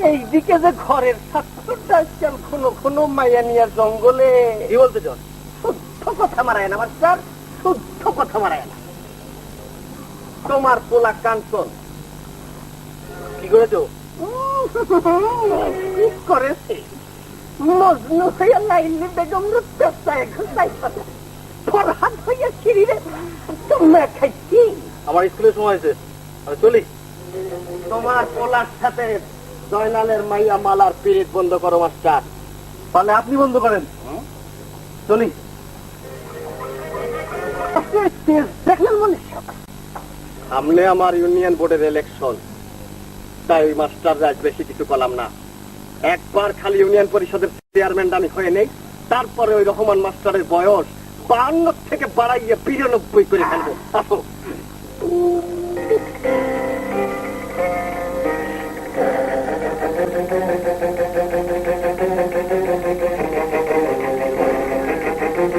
এইদিকে যে ঘরের ছাত্রটা আজকাল ঘন মাইয়া নিয়ে জঙ্গলে। কি বলতে চান শুদ্ধ কথা মারায় না মাস্টার। শুদ্ধ কথা মারায় না। তোমার পোলা কাঞ্চন। কি করেছ? কি করেছে? মজনু হইয়া লাইলি বেগম পেশায় ঘুষাই ফরহাদ হইয়া সিঁড়িরে তোমরা খাইছি। আমার স্কুলের সময় হয়েছে। চলি। তোমার পোলার সাথে জয়নালের মাইয়া মালার পিরিত বন্ধ করো, মাস্টার। তাহলে আপনি বন্ধ করেন। চলি। দেখলেন মনে? সামনে আমার ইউনিয়ন বোর্ডের ইলেকশন তাই ওই মাস্টার রাজ বেশি কিছু করলাম না। একবার খালি ইউনিয়ন পরিষদের চেয়ারম্যান আমি হয়ে নেই, তারপরে ওই রহমান মাস্টারের বয়স বান্ন থেকে বাড়াইয়ে বিরানব্বই করে ফেলব। আসো।